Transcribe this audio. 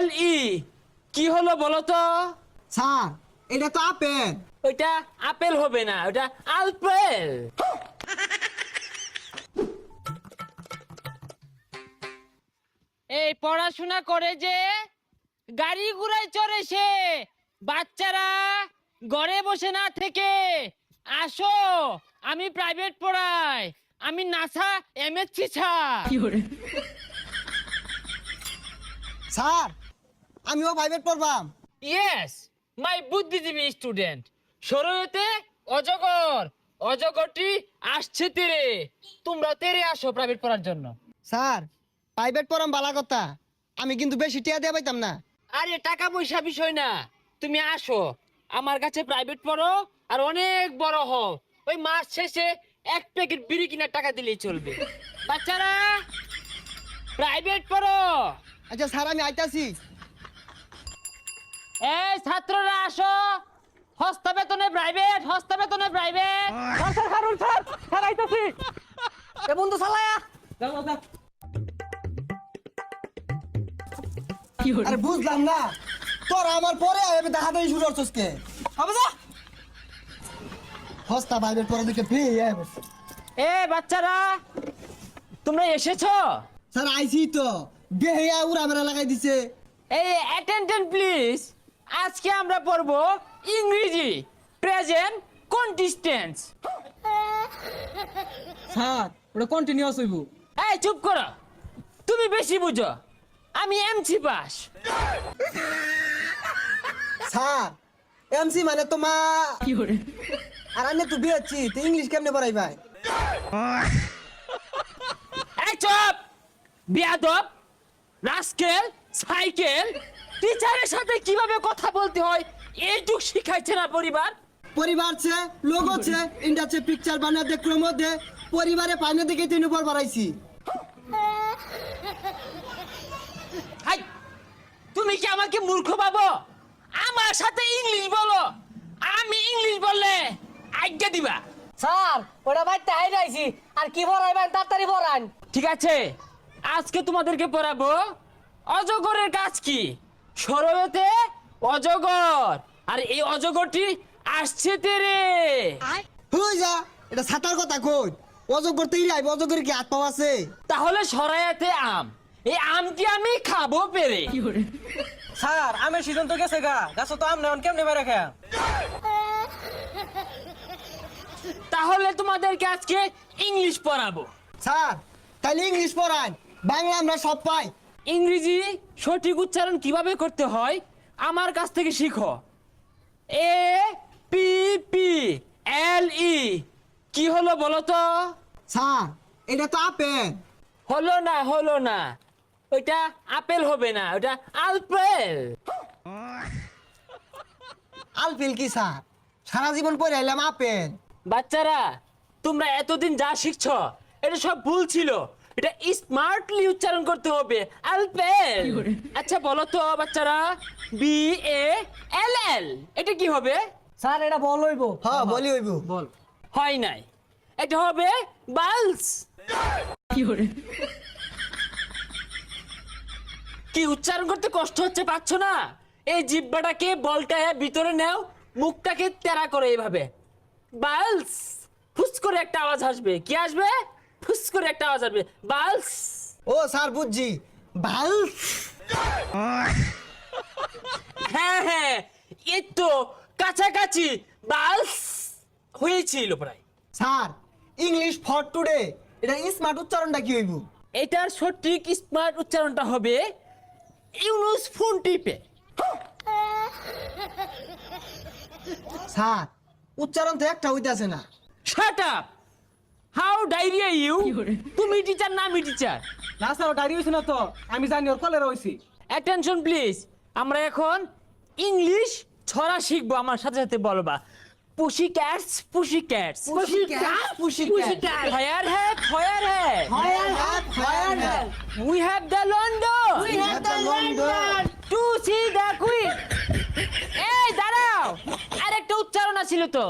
এল E কি হলো বলো তো স্যার এটা তো আপেল। ওইটা আপেল হবে না ওটা আলপেল। এই পড়াশোনা করে যে গাড়ি ঘুরায় চড়ে সে বাচ্চারা ঘরে বসে না থেকে। আসো আমি প্রাইভেট পড়াই আমি নাসা এমএসসি ছা স্যার আমিও প্রাইভেট পড়বাম। ইয়েস মাই বুদ্ধিজীবী স্টুডেন্ট সরয়তে অজগর অজগরটি আসছে তেরে। তোমরা তেরে আসো প্রাইভেট পড়ার জন্য। স্যার প্রাইভেট পড়াম বালা কথা। আমি কিন্তু বেশি টিয়া দিয়ে পাইতাম না। আরে টাকা পয়সা বিষয় না। তুমি আসো। আমার কাছে প্রাইভেট পড়ো আর অনেক বড় হও। ওই মাস শেষে এক প্যাকেট বিড়ি কিনার টাকা দিলেই চলবে। বাচ্চারা প্রাইভেট পড়ো। আচ্ছা স্যার আমি আইতাছি। এই ছাত্ররা আসো। হস্তা বেতনে প্রাইভেট হস্তা বেতনে private sir sir Harun sir sir আইতাছি। এ বন্ধু সালায়া। যাও যাও আরে বুঝলাম না। তোরা আমার পরে আমি দেখা দেই শুরু করছস কে হবে যা। হস্তা প্রাইভেট পড়া দিকে ফ্রি এ বাচ্চারা তোমরা এসেছ? স্যার আইছি তো। বেহিয়া উড়া মেরা লাগাই দিছে। এই অ্যাটেন্ডেন্ট প্লিজ আজকে আমরা পড়ব ইংরেজি। প্রেজেন্ট কন্টিস্টেন্স স্যার ওটা কন্টিনিউয়াস হইব। এই চুপ করো। তুমি বেশি বুঝো। আমি এমসি পাস স্যার এমসি মানে তো মা। আর আমি তো বিয়েছি তুই ইংলিশ কেমনে পড়াই ভাই? এই চুপ। বিয়াদব রাস্কেল সাইকেল? টিচারের সাথে কীভাবে কথা বলতে হয়? এইটুক শিখাইছে না পরিবার? পরিবার ছে লোক আছে ইন্ডাচ্ছে পিকচার বানা দে ক্রমো দে পরিবারে পাইনে দেখে তিন উপর বাড়াইছি। হাই তুমি কি আমাকে মূর্খ ভাবো? আমার সাথে ইংলিশ বলো। আমি ইংলিশ বললে আজ্ঞা দিবা। স্যার ওটা ভাই তাই রাইছি। আর কি পড়াইবেন তাড়াতাড়ি পড়ান। ঠিক আছে আজকে তোমাদেরকে পড়াবো অজগরের কাজ কি? সরয়তে অজগর। আর এই অজগরটি আসছে তেরে। হই যা এটা সাতার কথা কই? অজগ করতে আইব অজগের কি হাত পাওয়া আছে? তাহলে সরাইতে আম। এই আমটি আমি খাব পেরে? স্যার আমের সিজন তো গেছে গা। গাছ তো আম নেন কেমনে বেড়ে খায় তাহলে তোমাদেরকে আজকে ইংলিশ পড়াবো। স্যার তাহলে ইংলিশ পড়ান। বাংলা আমরা সব পাই। ইংরেজি সঠিক উচ্চারণ কীভাবে করতে হয় আমার কাছ থেকে শিখো। A P P L E. কি হলো বলো তো? স্যার এটা তো আপেল। হলো না হলো না। ওইটা আপেল হবে না ওটা আলপেল আলপেল কি স্যার? সারা জীবন পরে এলাম আপেল। বাচ্চারা তোমরা এতদিন যা শিখছো এটা সব ভুল ছিল। এটা স্মার্টলি উচ্চারণ করতে হবে। আলপেল আচ্ছা বলো তো বাচ্চারা। বি এ এল এল এটা কি হবে? স্যার এটা বল হইব। হ্যাঁ বলি হইব। বল। হয় নাই। এটা হবে বালস। কি উচ্চারণ করতে কষ্ট হচ্ছে পাচ্ছ না? এই জিব্বাটাকে বলটা ভিতরে নাও মুখটাকে তেরা করে এইভাবে। বালস। ফুস করে একটা আওয়াজ আসবে। কি আসবে? ফুস করে একটা আওয়াজ আসবে। বালস। ও স্যার বুঝছি। ভালো হ্যাঁ হ্যাঁ এই তো কাছাকাছি বালস হয়েছিল প্রায়। স্যার ইংলিশ ফর টুডে এটা স্মার্ট উচ্চারণটা কি হইব? এটার সঠিক স্মার্ট উচ্চারণটা হবে ইউনুস ফোন টিপে। স্যার উচ্চারণ তো একটা হইতাছে না। Shut up how diarrhoea you তুমি টিচার না আমি টিচার না স্যার ওটা হইছে না তো? আমি জানি ওর কলেরা হইছি অ্যাটেনশন প্লিজ আমরা এখন ইংলিশ ছড়া শিখব আমার সাথে সাথে বলবা। Pussy cats pussy cats Pussy cats, pussy cats. Fire had fire had Fire hat, fire hat. We have the London We have the London. To see the queen এই দাঁড়াও। আরেকটা উচ্চারণ আছিল তো।